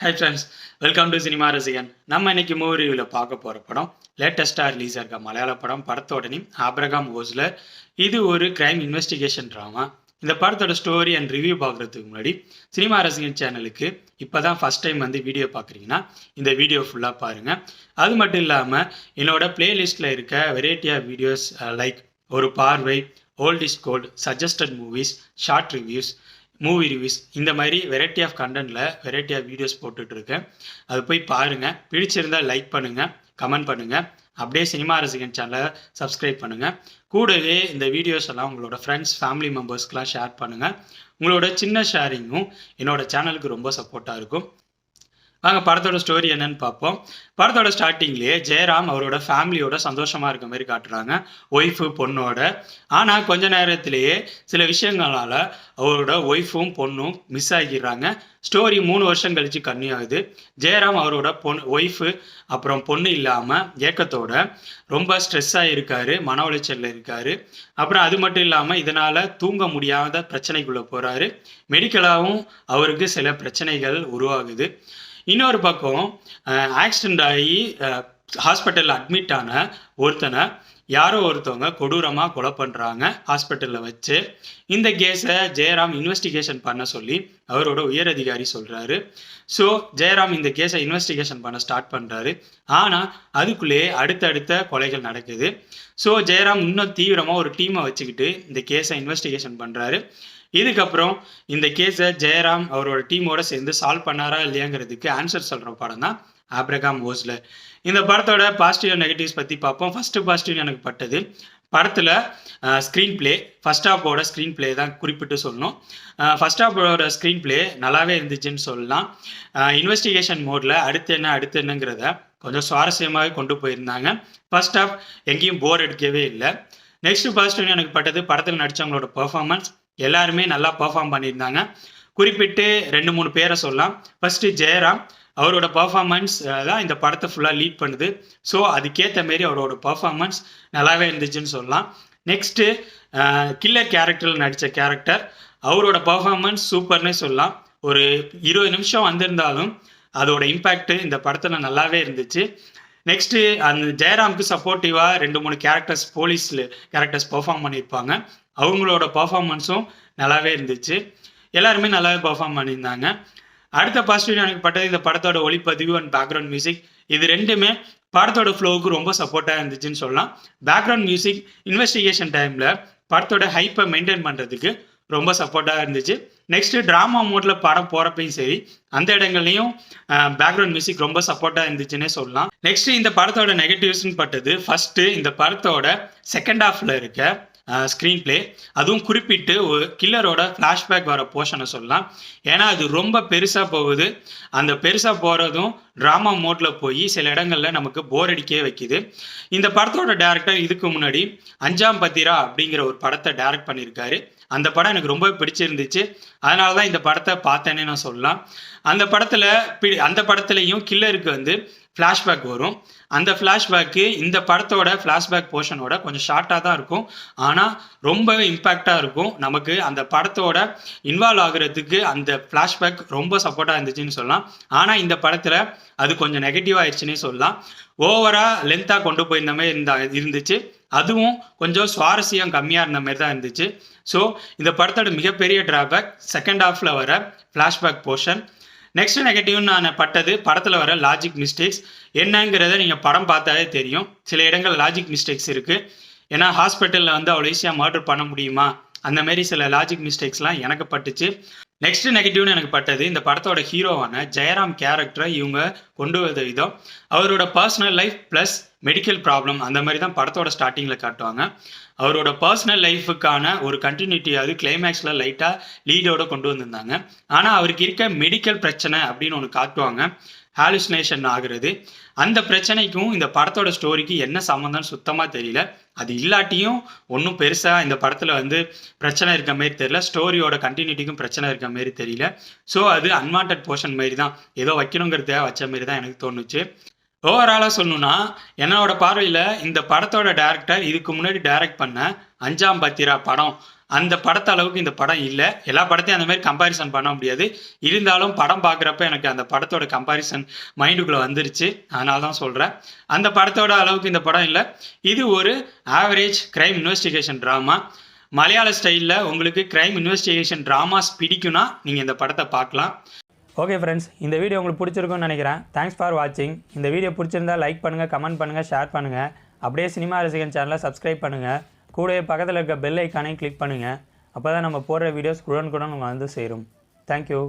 Hi friends welcome to cinema ரசிகன் நம்ம இன்னைக்கு மூவி ரிவியூவில் பார்க்க போகிற படம் லேட்டஸ்ட்டாக ரிலீஸ் ஆயிருக்க மலையாள படம் படத்தோட நேம் ஆப்ரகாம் ஓஸ்லர் இது ஒரு கிரைம் இன்வெஸ்டிகேஷன் ட்ராமா இந்த படத்தோட ஸ்டோரி அண்ட் ரிவ்யூ பார்க்குறதுக்கு முன்னாடி சினிமா ரசிகன் சேனலுக்கு இப்போ தான் ஃபஸ்ட் டைம் வந்து வீடியோ பார்க்குறீங்கன்னா இந்த வீடியோ ஃபுல்லாக பாருங்கள் அது மட்டும் இல்லாமல் என்னோட பிளேலிஸ்ட்டில் இருக்க வெரைட்டி ஆஃப் வீடியோஸ் லைக் ஒரு பார்வை old is gold suggested movies short reviews movie reviews இந்த மாதிரி வெரைட்டி ஆஃப் கண்டென்ட்டில் வெரைட்டி ஆஃப் வீடியோஸ் போட்டுட்ருக்கேன். அது போய் பாருங்கள் பிடிச்சிருந்தா லைக் பண்ணுங்கள் கமெண்ட் பண்ணுங்கள் அப்படியே சினிமா ரசிகன் சேனலை சப்ஸ்கிரைப் பண்ணுங்கள் கூடவே இந்த வீடியோஸ் எல்லாம் உங்களோட ஃப்ரெண்ட்ஸ் ஃபேமிலி மெம்பர்ஸ்க்கெலாம் ஷேர் பண்ணுங்கள் உங்களோட சின்ன ஷேரிங்கும் என்னோட சேனலுக்கு ரொம்ப சப்போர்ட்டாக இருக்கும். வாங்க படத்தோட ஸ்டோரி என்னன்னு பார்ப்போம். படத்தோட ஸ்டார்டிங்லேயே ஜெயராம் அவரோட ஃபேமிலியோட சந்தோஷமாக இருக்க மாதிரி காட்டுறாங்க. ஒய்ஃபு பொண்ணோட. ஆனால் கொஞ்ச நேரத்திலேயே சில விஷயங்களால் அவரோட ஒய்ஃபும் பொண்ணும் மிஸ் ஆகிடுறாங்க. ஸ்டோரி மூணு வருஷம் கழிச்சு கன்னி ஆகுது. ஜெயராம் அவரோட பொண்ணு ஒய்ஃபு அப்புறம் பொண்ணு இல்லாமல் ஏக்கத்தோட ரொம்ப ஸ்ட்ரெஸ்ஸாக இருக்காரு மன உளைச்சலில் இருக்காரு. அப்புறம் அது மட்டும் இல்லாமல் இதனால் தூங்க முடியாத பிரச்சனைக்குள்ளே போகிறாரு மெடிக்கலாகவும் அவருக்கு சில பிரச்சனைகள் உருவாகுது. இன்னொரு பக்கம் ஆக்சிடெண்ட் ஆகி ஹாஸ்பிட்டலில் அட்மிட் ஆன ஒருத்தனை யாரோ ஒருத்தவங்க கொடூரமாக கொலை பண்ணுறாங்க ஹாஸ்பிட்டலில் வச்சு. இந்த கேஸை ஜெயராம் இன்வெஸ்டிகேஷன் பண்ண சொல்லி அவரோட உயர் அதிகாரி சொல்கிறாரு ஸோ ஜெயராம் இந்த கேஸை இன்வெஸ்டிகேஷன் பண்ண ஸ்டார்ட் பண்ணுறாரு ஆனால் அதுக்குள்ளேயே அடுத்தடுத்த கொலைகள் நடக்குது. ஸோ ஜெயராம் இன்னும் தீவிரமாக ஒரு டீமை வச்சுக்கிட்டு இந்த கேஸை இன்வெஸ்டிகேஷன் பண்ணுறாரு இதுக்கப்புறம் இந்த கேஸை ஜெயராம் அவரோட டீமோட சேர்ந்து சால்வ் பண்ணாரா இல்லையாங்கிறதுக்கு ஆன்சர் சொல்கிற படம் தான் ஆப்ரகாம் ஓஸ்லர் இந்த படத்தோட பாசிட்டிவ் நெகட்டிவ்ஸ் பற்றி பார்ப்போம். ஃபஸ்ட்டு பாசிட்டிவ் எனக்கு பட்டது. படத்தில் ஸ்க்ரீன் பிளே ஃபஸ்ட் ஹாஃபோட ஸ்க்ரீன் பிளே தான் குறிப்பிட்டு சொல்லணும். ஃபஸ்ட் ஹாஃபோட ஸ்க்ரீன் பிளே நல்லாவே இருந்துச்சுன்னு சொல்லலாம். இன்வெஸ்டிகேஷன் மோடில் அடுத்து என்ன அடுத்து என்னங்கிறத கொஞ்சம் சுவாரஸ்யமாகவே கொண்டு போயிருந்தாங்க. ஃபர்ஸ்ட் ஆஃப் எங்கேயும் போர் எடுக்கவே இல்லை. நெக்ஸ்ட் பாசிட்டிவ் எனக்கு பட்டது படத்தில் நடித்தவங்களோட பர்ஃபார்மன்ஸ் எல்லாருமே நல்லா பர்ஃபார்ம் பண்ணியிருந்தாங்க. குறிப்பிட்டு ரெண்டு மூணு பேரை சொல்லலாம். ஃபஸ்ட்டு ஜெயராம் அவரோட பர்ஃபார்மன்ஸ் தான் இந்த படத்தை ஃபுல்லாக லீட் பண்ணுது. ஸோ அதுக்கேற்ற மாரி அவரோட பர்ஃபார்மன்ஸ் நல்லாவே இருந்துச்சுன்னு சொல்லலாம். நெக்ஸ்ட்டு கில்லர் கேரக்டரில் நடித்த கேரக்டர் அவரோட பர்ஃபார்மன்ஸ் சூப்பர்னே சொல்லலாம். ஒரு இருபது நிமிஷம் வந்திருந்தாலும் அதோட இம்பேக்ட் இந்த படத்தில் நல்லாவே இருந்துச்சு. நெக்ஸ்ட்டு அந்த ஜெயராமுக்கு சப்போர்ட்டிவாக ரெண்டு மூணு கேரக்டர்ஸ் போலீஸில் கேரக்டர்ஸ் பெர்ஃபார்ம் பண்ணியிருப்பாங்க. அவங்களோட பர்ஃபார்மன்ஸும் நல்லாவே இருந்துச்சு. எல்லாருமே நல்லாவே பெர்ஃபார்ம் பண்ணியிருந்தாங்க. அடுத்த பாசிட்டிவ் எனக்கு பட்டது இந்த படத்தோட ஒளிப்பதிவு அண்ட் பேக்ரவுண்ட் மியூசிக் இது ரெண்டுமே படத்தோட ஃப்ளோவுக்கு ரொம்ப சப்போர்ட்டாக இருந்துச்சுன்னு சொல்லலாம். பேக்ரவுண்ட் மியூசிக் இன்வெஸ்டிகேஷன் டைமில் படத்தோட ஹைப்பை மெயின்டைன் பண்ணுறதுக்கு ரொம்ப சப்போர்ட்டாக இருந்துச்சு. நெக்ஸ்ட்டு ட்ராமா மோடில் படம் போகிறப்பையும் சரி அந்த இடங்கள்லையும் பேக்ரவுண்ட் மியூசிக் ரொம்ப சப்போர்ட்டாக இருந்துச்சுன்னே சொல்லலாம். நெக்ஸ்ட் இந்த படத்தோட நெகட்டிவ்ஸ்னு பட்டது ஃபஸ்ட்டு இந்த படத்தோட செகண்ட் ஹாஃபில் இருக்க ஸ்க்ரீன் பிளே அதுவும் குறிப்பிட்டு ஒரு கில்லரோட ஃப்ளாஷ்பேக் வர போர்ஷனை சொல்லலாம். ஏன்னா அது ரொம்ப பெருசாக போகுது. அந்த பெருசாக போகிறதும் ட்ராமா மோட்டில் போய் சில இடங்களில் நமக்கு போர் அடிக்கவே வைக்குது. இந்த படத்தோட டேரக்டர் இதுக்கு முன்னாடி அஞ்சாம் பத்திரா அப்படிங்கிற ஒரு படத்தை டைரக்ட் பண்ணியிருக்காரு. அந்த படம் எனக்கு ரொம்ப பிடிச்சிருந்துச்சு. அதனால தான் இந்த படத்தை பார்த்தேன்னே நான் சொல்லலாம். அந்த படத்தில் அந்த படத்துலையும் கில்லருக்கு வந்து ஃப்ளாஷ்பேக் வரும். அந்த ஃப்ளாஷ்பேக்கு இந்த படத்தோட ஃப்ளாஷ்பேக் போர்ஷனோட கொஞ்சம் ஷார்ட்டாக தான் இருக்கும். ஆனால் ரொம்பவே இம்பேக்டாக இருக்கும். நமக்கு அந்த படத்தோட இன்வால்வ் ஆகுறதுக்கு அந்த ஃப்ளாஷ்பேக் ரொம்ப சப்போர்ட்டாக இருந்துச்சுன்னு சொல்லலாம். ஆனால் இந்த படத்தில் அது கொஞ்சம் நெகட்டிவ் ஆயிடுச்சுன்னே சொல்லலாம். ஓவராக லென்த்தாக கொண்டு போயிருந்த மாதிரி இருந்தா இருந்துச்சு. அதுவும் கொஞ்சம் சுவாரஸ்யம் கம்மியாக இருந்த மாதிரி தான் இருந்துச்சு. ஸோ இந்த படத்தோட மிகப்பெரிய டிராபேக் செகண்ட் ஹாஃபில் வர ஃப்ளாஷ்பேக் போர்ஷன் நெக்ஸ்ட் நெகட்டிவ்னு நான் பட்டது படத்தில் வர லாஜிக் மிஸ்டேக்ஸ் என்னங்கிறத நீங்கள் படம் பார்த்தாலே தெரியும். சில இடங்கள் லாஜிக் மிஸ்டேக்ஸ் இருக்குது ஏன்னா ஹாஸ்பிட்டலில் வந்து அவ்வளோ ஈஸியாக மர்டர் பண்ண முடியுமா? அந்த மாதிரி சில லாஜிக் மிஸ்டேக்ஸ்லாம் எனக்கு பட்டுச்சு. நெக்ஸ்ட் நெகட்டிவ்னு எனக்கு பட்டது இந்த படத்தோட ஹீரோவான ஜெயராம் கேரக்டரை இவங்க கொண்டு வந்த விதம். அவரோட personal life plus medical problem அந்த மாதிரி தான் படத்தோட ஸ்டார்டிங்கில் காட்டுவாங்க. அவரோட பர்சனல் லைஃபுக்கான ஒரு கண்டினியூட்டியாவது கிளைமேக்ஸில் லைட்டாக லீடோட கொண்டு வந்திருந்தாங்க. ஆனால் அவருக்கு இருக்க மெடிக்கல் பிரச்சனை அப்படின்னு ஒன்று காட்டுவாங்க. ஹாலுசினேஷன் ஆகுறது. அந்த பிரச்சனைக்கும் இந்த படத்தோட ஸ்டோரிக்கு என்ன சம்மந்தம்னு சுத்தமாக தெரியல. அது இல்லாட்டியும் ஒன்றும் பெருசாக இந்த படத்தில் வந்து பிரச்சனை இருக்க மாரி தெரியல. ஸ்டோரியோட கண்டினியூட்டிக்கும் பிரச்சனை இருக்க மாரி தெரியல. ஸோ அது அன்வான்ட் போர்ஷன் மாரி தான் ஏதோ வைக்கணுங்கிறத வச்ச மாரி தான் எனக்கு தோணுச்சு. ஓவராலாக சொல்லணும்னா என்னோட பார்வையில் இந்த படத்தோட டேரக்டர் இதுக்கு முன்னாடி டைரக்ட் பண்ண அஞ்சாம் பத்திரா படம் அந்த படத்த அளவுக்கு இந்த படம் இல்லை. எல்லா படத்தையும் அந்த மாதிரி கம்பாரிசன் பண்ண முடியாது. இருந்தாலும் படம் பார்க்குறப்ப எனக்கு அந்த படத்தோட கம்பாரிசன் மைண்டுக்குள்ளே வந்துருச்சு. அதனால தான் சொல்கிறேன் அந்த படத்தோட அளவுக்கு இந்த படம் இல்லை. இது ஒரு ஆவரேஜ் கிரைம் இன்வெஸ்டிகேஷன் ட்ராமா மலையாள ஸ்டைலில் உங்களுக்கு கிரைம் இன்வெஸ்டிகேஷன் ட்ராமாஸ் பிடிக்கும்னா நீங்கள் இந்த படத்தை பார்க்கலாம். ஓகே ஃப்ரெண்ட்ஸ் இந்த வீடியோ உங்களுக்கு பிடிச்சிருக்கும்னு நினைக்கிறேன். தேங்க்ஸ் ஃபார் வாட்சிங் இந்த வீடியோ பிடிச்சிருந்தா லைக் பண்ணுங்கள் கமெண்ட் பண்ணுங்கள் ஷேர் பண்ணுங்கள் அப்படியே சினிமா ரசிகன் சேனலை சப்ஸ்கிரைப் பண்ணுங்கள் கூடவே பக்கத்தில் இருக்க பெல் ஐக்கானையும் கிளிக் பண்ணுங்கள் அப்போ தான் நம்ம போடுற வீடியோஸ் உடனுக்குடன் உங்களுக்கு வந்து சேரும். தேங்க்யூ